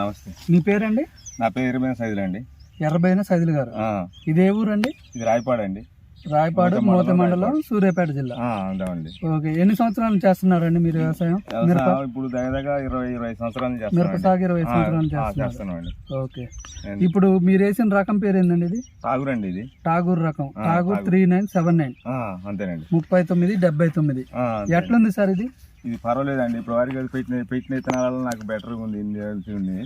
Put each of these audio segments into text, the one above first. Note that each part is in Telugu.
నమస్తే. మీ పేరండి? నా పేరు ఇరవై సైజులు అండి ఎర్రబైన సైదులు గారు. ఇదే ఊరండి? ఇది రాయపాడు మోతే మండలం, మోత మండలం రాయపాడు. సూర్యాపేట జిల్లా. ఓకే ఎన్ని సంవత్సరాలు చేస్తున్నారండి మీరు వ్యవసాయం? ఇప్పుడు దగ్గర ఇరవై ఇరవై సంవత్సరాలు మిరప సాగు ఇరవై సంవత్సరాలు ఆ, చేస్తున్నారు చేస్తున్నామండి. ఓకే. ఇప్పుడు మీరు వేసిన రకం పేరు ఏందండి ఇది? తాగురండి ఇది. టాగూర్ రకం. Tagore Tagore. Three nine seven nine. అంతేనండి. ముప్పై తొమ్మిది డెబ్బై తొమ్మిది. ఎట్లుంది సార్ ఇది? ఇది పర్వాలేదండి. ఇప్పుడు వరకు అది పెట్టిన పెట్టిన విత్తనాలలో నాకు బెటర్ ఉంది ఉంది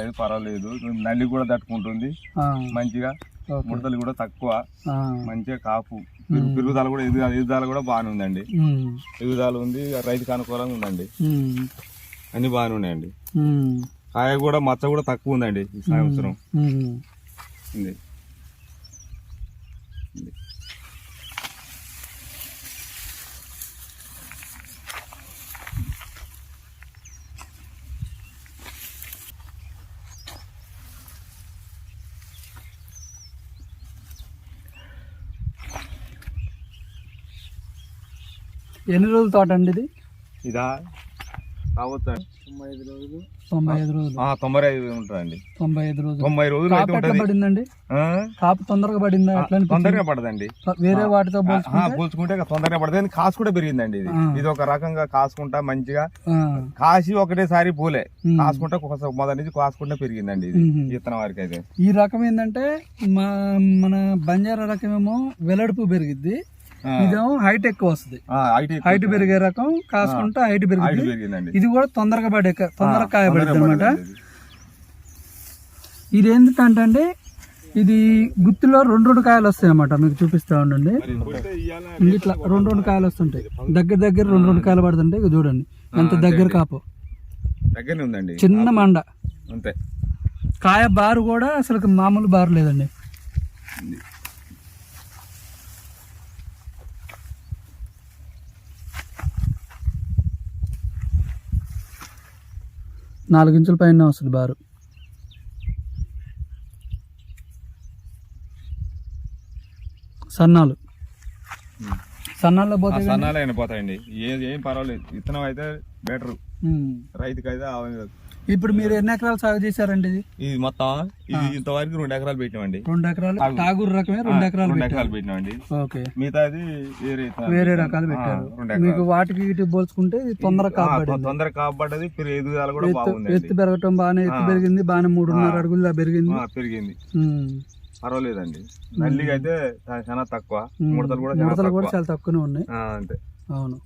ఇది పర్వాలేదు. నల్లి కూడా తట్టుకుంటుంది. మంచిగా. ముడతలు కూడా తక్కువ. మంచిగా కాపు. పెరుగు- పెరుగుదల కూడా ఎదుగు ఎదుగుదల కూడా బాగానే ఉందండి. ఎదుగుదల ఉంది రైతుకు అనుకూలంగా ఉందండి. అన్ని బాగానే ఉన్నాయండి. కాయ కూడా మచ్చ కూడా తక్కువ ఉందండి ఈ సంవత్సరం. ఎన్ని రోజుల తోట అండి ఇది? ఇదా తొంభై ఐదు రోజులు. తొంభై ఐదు రోజులు. ఆ, తొంభై ఐదు ఉంటుందండి. తొంభై ఐదు రోజులు. తొంభై రోజులు కాపు అయితే ఎట్లా ఉంటుంది. పడిందండి? కాపు తొందరగా పడిందా? తొందరగా పడదండి. వేరే వాటితో పోల్చుకుంటే? తొందరగా పడదు. కాసు కూడా పెరిగిందండి ఇది. ఇది ఒక రకంగా కాసుకుంటా మంచిగా ఆ, కాసి ఒకటేసారి పోలే. కాసుకుంటా ఒక మొదటి నుంచి కాసుకుంటా పెరిగిందండి ఇది. విత్తనం వరకు అయితే ఈ రకం ఏంటంటే మా మన బంజారా రకం ఏమో వెల్లడుపు పెరిగిద్ది. ఆ. ఇదేమో హైట్ ఎక్కువ వస్తుంది. హైట్ పెరిగే రకం కాసుకుంటా హైట్ పెరిగింది ఇది కూడా తొందరగా పడే తొందరగా కాయబడింది అనమాట ఇది. ఏంటంటే ఇది గుత్తిలో రెండు రెండు కాయలు వస్తాయి అన్నమాట. మీకు చూపిస్తా ఉండండి. ఇట్లా రెండు రెండు కాయలు వస్తుంటాయి. దగ్గర దగ్గర రెండు రెండు కాయలు పడుతుంటాయి. చూడండి. ఎంత దగ్గర కాపు. ఉందండి. చిన్న మండ. అంతే. కాయ బారు కూడా అసలు మామూలు బారు లేదండి. ఉంది. నాలుగు ఇంచుల పైన వస్తుంది బారు సన్నాలు. సన్నాల్లో పోతే సన్నాలు అయినా పోతాయండి ఏ ఏం పర్వాలేదు విత్తనం అయితే బెటర్ ఉమ్. ఇప్పుడు మీరు ఎన్ని ఎకరాలు సాగు చేశారండి ఇది? ఇది మొత్తం ఇది ఇంతవరకు రెండు ఎకరాలు పెట్టినామండి. రెండు ఎకరాలు? తాగు. తాగూరు రకమే రెండు ఎకరాలు రెండు పెట్టారు. ఎకరాలు పెట్టినామండి. ఓకే. మిగతాది వేరే వేరే. రకాలు పెట్టారు. మీకు వాటికి వీటికి పోల్చుకుంటే తొందరగా కాపాడింది. తొందరగా కాపాడది ఎదుగుదల కూడా ఎత్తు బాగుందండి. ఎత్తు పెరగటం బాగానే ఎత్తు. పెరిగింది బాగానే మూడున్నర. అడుగులు పెరిగింది. పెరిగింది. పర్వాలేదండి. నల్లిగా అయితే చాలా తక్కువ. ముడతలు కూడా చాలా ముడతలు కూడా చాలా తక్కువనే ఉన్నాయి. అంతే. అవును.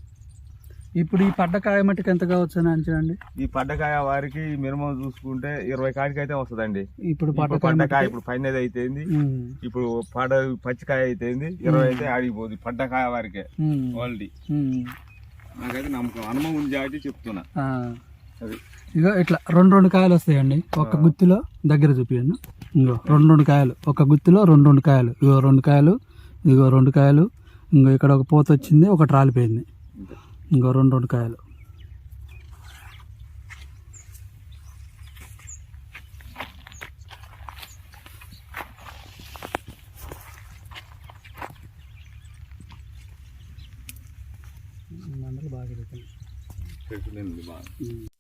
ఇప్పుడు ఈ పడ్డ కాయ మట్టుకు ఎంత కావచ్చు అని అండి ఈ పడ్డకాయ వారికి మినిమం చూసుకుంటే ఇరవై కాడికి అయితే వస్తుందండి. ఇప్పుడు పడ్డ ఇప్పుడు కాయ పడ్డకాయ ఇప్పుడు పైనది అయితేంది. ఇప్పుడు పడ పచ్చికాయ అయితేంది ఇరవై అయితే ఆడిపోతుంది పడ్డకాయ వారికే. ఉమ్. నాకైతే నమ్మకం. అనుభవం ఉంది కాబట్టి చెప్తున్నా. అది. ఇగో ఇట్లా రెండు రెండు కాయలు వస్తాయండి. ఒక గుత్తిలో దగ్గర చూపియండి. ఇంకో రెండు రెండు కాయలు. ఒక గుత్తిలో రెండు రెండు కాయలు. ఇగో రెండు కాయలు. ఇగో రెండు కాయలు. ఇంకో ఇక్కడ ఒక పోత వచ్చింది ఒకటి రాలిపోయింది ఇంకో రెండు రెండు కాయలు. బాగా తెలుసులేండి బాగా.